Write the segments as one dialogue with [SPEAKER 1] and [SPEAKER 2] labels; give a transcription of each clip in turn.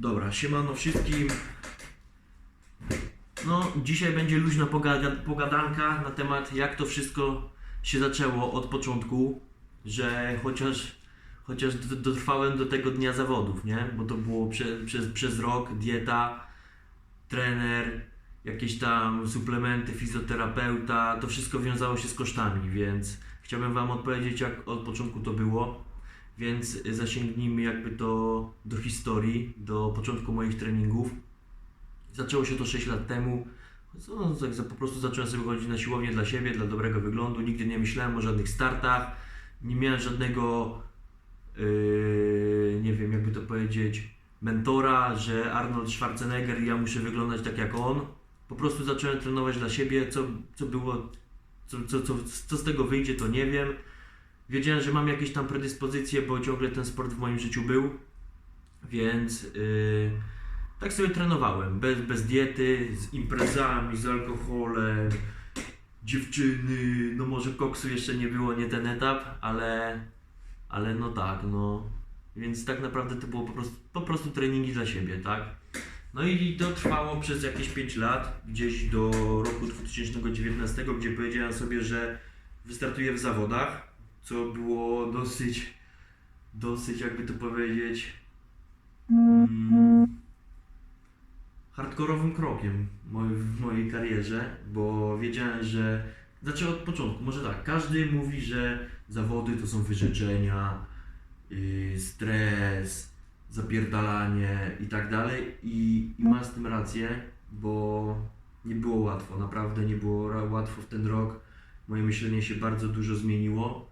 [SPEAKER 1] Dobra, siemano wszystkim. No, dzisiaj będzie luźna pogada pogadanka na temat jak to wszystko się zaczęło od początku, że chociaż, chociaż dotrwałem do tego dnia zawodów, nie? Bo to było prze, przez, przez rok, dieta, trener, jakieś tam suplementy, fizjoterapeuta, to wszystko wiązało się z kosztami, więc chciałbym Wam odpowiedzieć jak od początku to było. Więc zasięgnijmy jakby to do historii, do początku moich treningów. Zaczęło się to 6 lat temu. No, tak po prostu zacząłem sobie chodzić na siłownię dla siebie, dla dobrego wyglądu. Nigdy nie myślałem o żadnych startach. Nie miałem żadnego, yy, nie wiem jakby to powiedzieć, mentora, że Arnold Schwarzenegger i ja muszę wyglądać tak jak on. Po prostu zacząłem trenować dla siebie. Co, co było, co, co, co, co z tego wyjdzie, to nie wiem. Wiedziałem, że mam jakieś tam predyspozycje, bo ciągle ten sport w moim życiu był, więc yy, tak sobie trenowałem, bez, bez diety, z imprezami, z alkoholem, dziewczyny, no może koksu jeszcze nie było, nie ten etap, ale, ale no tak, no, więc tak naprawdę to było po prostu, po prostu treningi dla siebie, tak. No i to trwało przez jakieś 5 lat, gdzieś do roku 2019, gdzie powiedziałem sobie, że wystartuję w zawodach, co było dosyć, dosyć jakby to powiedzieć, mm, hardkorowym krokiem w mojej karierze, bo wiedziałem, że znaczy od początku, może tak, każdy mówi, że zawody to są wyrzeczenia, yy, stres, zapierdalanie i tak dalej i, i ma z tym rację, bo nie było łatwo, naprawdę nie było łatwo w ten rok. Moje myślenie się bardzo dużo zmieniło,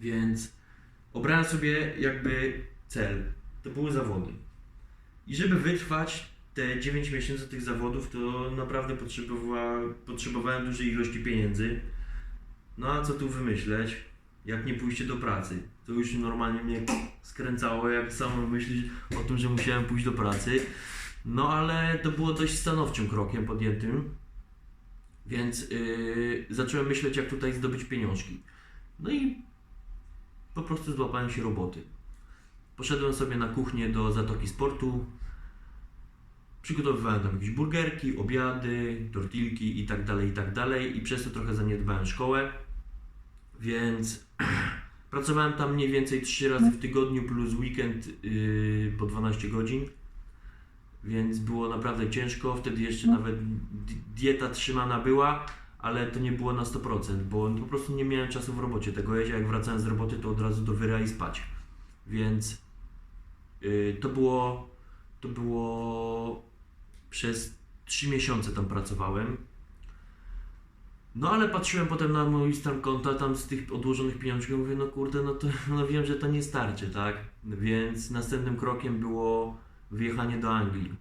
[SPEAKER 1] więc obrałem sobie jakby cel. To były zawody. I żeby wytrwać te 9 miesięcy tych zawodów, to naprawdę potrzebowa, potrzebowałem dużej ilości pieniędzy. No a co tu wymyśleć, jak nie pójście do pracy? To już normalnie mnie skręcało, jak samo myślisz o tym, że musiałem pójść do pracy. No ale to było dość stanowczym krokiem podjętym, więc yy, zacząłem myśleć, jak tutaj zdobyć pieniążki. No i po prostu złapałem się roboty. Poszedłem sobie na kuchnię do Zatoki Sportu. Przygotowywałem tam jakieś burgerki, obiady, tortilki i tak dalej, i tak dalej. I przez to trochę zaniedbałem szkołę. Więc pracowałem tam mniej więcej 3 razy w tygodniu plus weekend yy, po 12 godzin. Więc było naprawdę ciężko. Wtedy jeszcze nawet di- dieta trzymana była, ale to nie było na 100%, bo po prostu nie miałem czasu w robocie tego jeździ. Jak wracałem z roboty, to od razu do wyra i spać. Więc yy, to było to było przez 3 miesiące tam pracowałem. No ale patrzyłem potem na mój stan konta, tam z tych odłożonych pieniążków, mówię, no kurde, no to no wiem, że to nie starczy, tak? Więc następnym krokiem było wyjechanie do Anglii.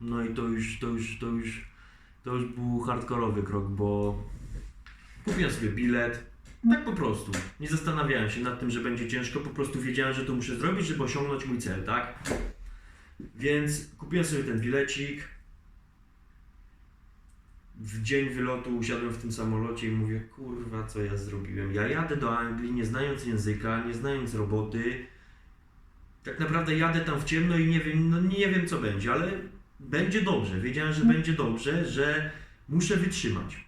[SPEAKER 1] No i to już, to już, to już, to już był hardkorowy krok, bo kupiłem sobie bilet, tak po prostu. Nie zastanawiałem się nad tym, że będzie ciężko, po prostu wiedziałem, że to muszę zrobić, żeby osiągnąć mój cel, tak? Więc kupiłem sobie ten bilecik. W dzień wylotu usiadłem w tym samolocie i mówię, kurwa, co ja zrobiłem? Ja jadę do Anglii, nie znając języka, nie znając roboty. Tak naprawdę jadę tam w ciemno i nie wiem, no nie wiem co będzie, ale będzie dobrze. Wiedziałem, że będzie dobrze, że muszę wytrzymać.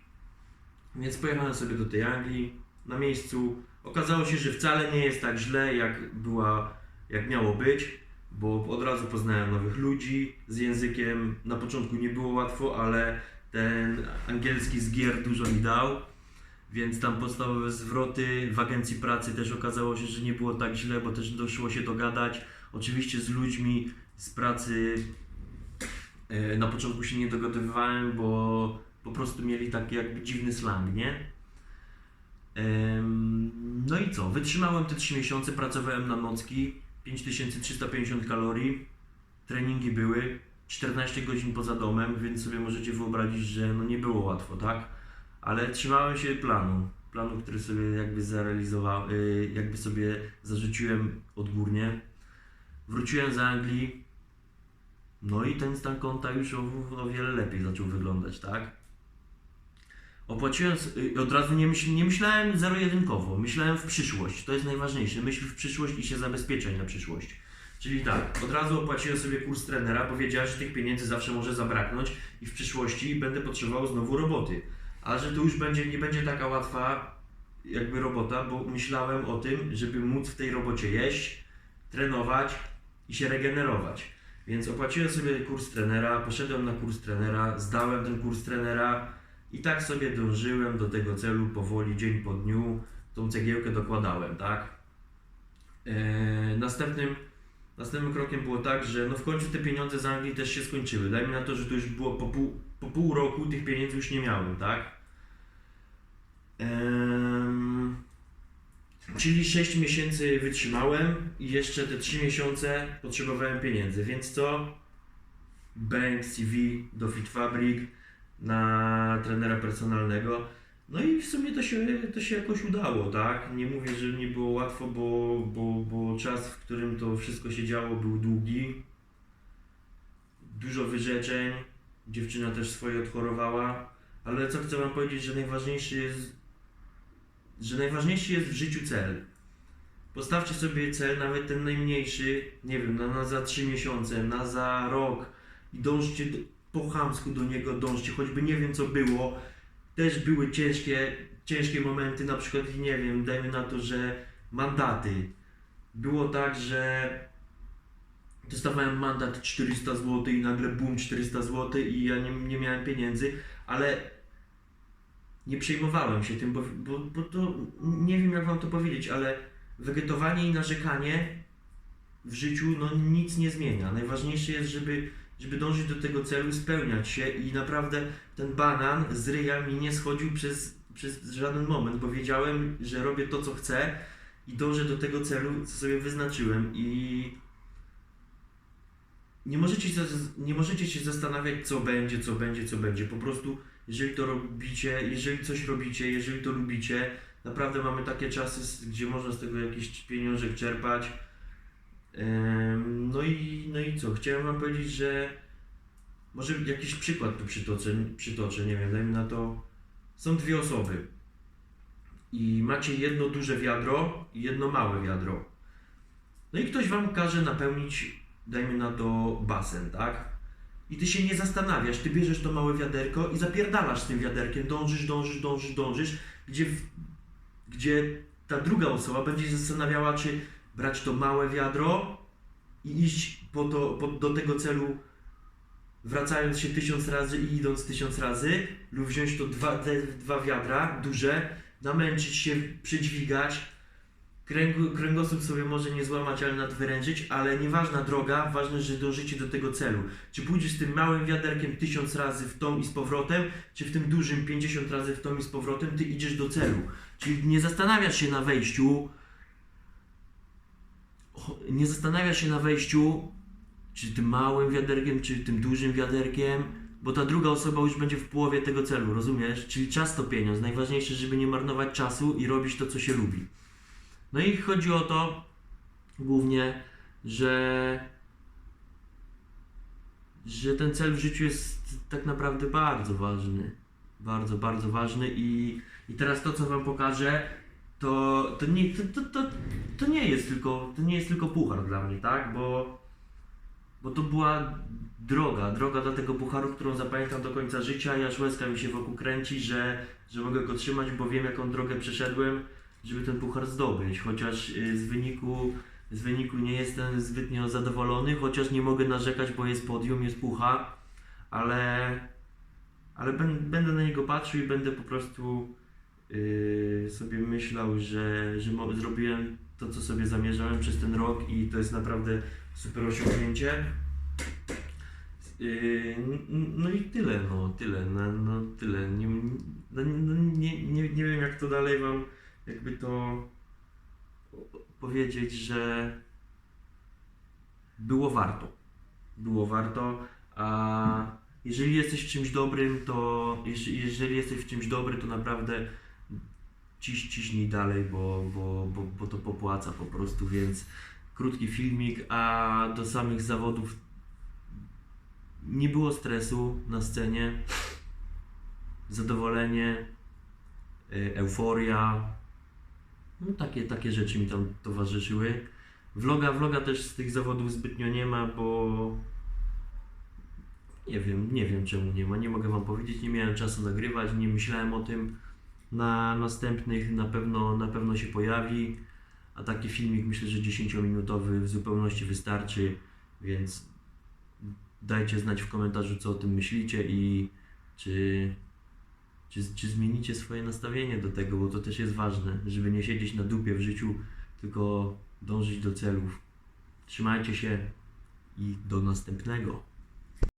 [SPEAKER 1] Więc pojechałem sobie do tej Anglii na miejscu. Okazało się, że wcale nie jest tak źle, jak była, jak miało być, bo od razu poznałem nowych ludzi z językiem. Na początku nie było łatwo, ale ten angielski z gier dużo mi dał. Więc tam podstawowe zwroty w agencji pracy też okazało się, że nie było tak źle, bo też doszło się dogadać. Oczywiście z ludźmi z pracy na początku się nie dogadywałem, bo po prostu mieli taki jakby dziwny slang, nie? No i co? Wytrzymałem te 3 miesiące, pracowałem na nocki, 5350 kalorii, treningi były, 14 godzin poza domem, więc sobie możecie wyobrazić, że no nie było łatwo, tak? Ale trzymałem się planu, planu, który sobie jakby zarealizowałem, jakby sobie zarzuciłem odgórnie. Wróciłem z Anglii, no i ten stan konta już o, o wiele lepiej zaczął wyglądać, tak? Opłaciłem, y, od razu nie, myśl, nie myślałem zero-jedynkowo, myślałem w przyszłość, to jest najważniejsze, myśl w przyszłość i się zabezpieczaj na przyszłość. Czyli tak, od razu opłaciłem sobie kurs trenera, bo wiedziałem, że tych pieniędzy zawsze może zabraknąć i w przyszłości będę potrzebował znowu roboty. A że to już będzie, nie będzie taka łatwa jakby robota, bo myślałem o tym, żeby móc w tej robocie jeść, trenować i się regenerować. Więc opłaciłem sobie kurs trenera, poszedłem na kurs trenera, zdałem ten kurs trenera i tak sobie dążyłem do tego celu powoli, dzień po dniu, tą cegiełkę dokładałem, tak? Eee, następnym, następnym krokiem było tak, że no w końcu te pieniądze z Anglii też się skończyły. Dajmy na to, że to już było po pół, po pół roku tych pieniędzy już nie miałem, tak? Em, czyli 6 miesięcy wytrzymałem i jeszcze te 3 miesiące potrzebowałem pieniędzy, więc co? Bank, CV do Fit Fabric na trenera personalnego. No i w sumie to się, to się jakoś udało, tak? Nie mówię, że nie było łatwo, bo, bo, bo czas, w którym to wszystko się działo, był długi. Dużo wyrzeczeń. Dziewczyna też swoje odchorowała. Ale co chcę Wam powiedzieć, że najważniejszy jest, że najważniejszy jest w życiu cel. Postawcie sobie cel, nawet ten najmniejszy, nie wiem, na, na za 3 miesiące, na za rok i dążcie do, po chamsku do niego, dążcie, choćby nie wiem co było. Też były ciężkie, ciężkie momenty, na przykład, nie wiem, dajmy na to, że mandaty. Było tak, że dostawałem mandat 400 zł i nagle bum 400 zł i ja nie, nie miałem pieniędzy, ale nie przejmowałem się tym, bo, bo, bo to nie wiem jak wam to powiedzieć, ale wegetowanie i narzekanie w życiu no, nic nie zmienia. Najważniejsze jest, żeby, żeby dążyć do tego celu, spełniać się i naprawdę ten banan z ryja mi nie schodził przez, przez żaden moment, bo wiedziałem, że robię to, co chcę i dążę do tego celu, co sobie wyznaczyłem i nie możecie, nie możecie się zastanawiać, co będzie, co będzie, co będzie. Po prostu, jeżeli to robicie, jeżeli coś robicie, jeżeli to lubicie, naprawdę mamy takie czasy, gdzie można z tego jakiś pieniążek czerpać. No i, no i co? Chciałem Wam powiedzieć, że może jakiś przykład tu przytoczę, przytoczę, nie wiem, dajmy na to. Są dwie osoby i macie jedno duże wiadro i jedno małe wiadro. No i ktoś Wam każe napełnić, dajmy na to, basen, tak? I Ty się nie zastanawiasz, Ty bierzesz to małe wiaderko i zapierdalasz z tym wiaderkiem, dążysz, dążysz, dążysz, dążysz, gdzie, gdzie ta druga osoba będzie się zastanawiała, czy brać to małe wiadro i iść po to, po, do tego celu wracając się tysiąc razy i idąc tysiąc razy, lub wziąć to dwa, te dwa wiadra duże, namęczyć się, przydźwigać, kręgu, kręgosłup sobie może nie złamać, ale nadwyrężyć, ale nieważna droga, ważne, że dążycie do tego celu. Czy pójdziesz z tym małym wiaderkiem tysiąc razy w tą i z powrotem, czy w tym dużym 50 razy w tą i z powrotem, ty idziesz do celu. Czyli nie zastanawiasz się na wejściu, nie zastanawiasz się na wejściu, czy tym małym wiaderkiem, czy tym dużym wiaderkiem, bo ta druga osoba już będzie w połowie tego celu, rozumiesz? Czyli czas to pieniądz. Najważniejsze, żeby nie marnować czasu i robić to, co się lubi. No i chodzi o to głównie, że że ten cel w życiu jest tak naprawdę bardzo ważny. Bardzo, bardzo ważny i, i teraz to, co wam pokażę, to, to, nie, to, to, to, to nie jest tylko to nie jest tylko puchar dla mnie, tak? Bo, bo to była droga, droga do tego pucharu, którą zapamiętam do końca życia i aż łezka mi się wokół kręci, że, że mogę go trzymać, bo wiem jaką drogę przeszedłem, żeby ten puchar zdobyć. Chociaż y, z wyniku, z wyniku nie jestem zbytnio zadowolony, chociaż nie mogę narzekać, bo jest podium, jest puchar, ale, ale będę na niego patrzył i będę po prostu y, sobie myślał, że, że zrobiłem to, co sobie zamierzałem przez ten rok i to jest naprawdę super osiągnięcie. Yy, n- no i tyle, no, tyle, no, no tyle. Nie, no, nie, nie, nie wiem jak to dalej wam jakby to powiedzieć, że było warto. Było warto, a jeżeli jesteś czymś dobrym, to jeżeli, jesteś w czymś dobry, to naprawdę ciś, ciśnij dalej, bo, bo, bo, bo to popłaca po prostu, więc krótki filmik, a do samych zawodów nie było stresu na scenie, zadowolenie, y, euforia, no takie, takie rzeczy mi tam towarzyszyły. Vloga, vloga też z tych zawodów zbytnio nie ma, bo nie wiem, nie wiem czemu nie ma, nie mogę wam powiedzieć, nie miałem czasu nagrywać, nie myślałem o tym. Na następnych na pewno, na pewno się pojawi, a taki filmik myślę, że 10-minutowy w zupełności wystarczy, więc dajcie znać w komentarzu, co o tym myślicie i czy, czy, czy zmienicie swoje nastawienie do tego, bo to też jest ważne, żeby nie siedzieć na dupie w życiu, tylko dążyć do celów. Trzymajcie się i do następnego.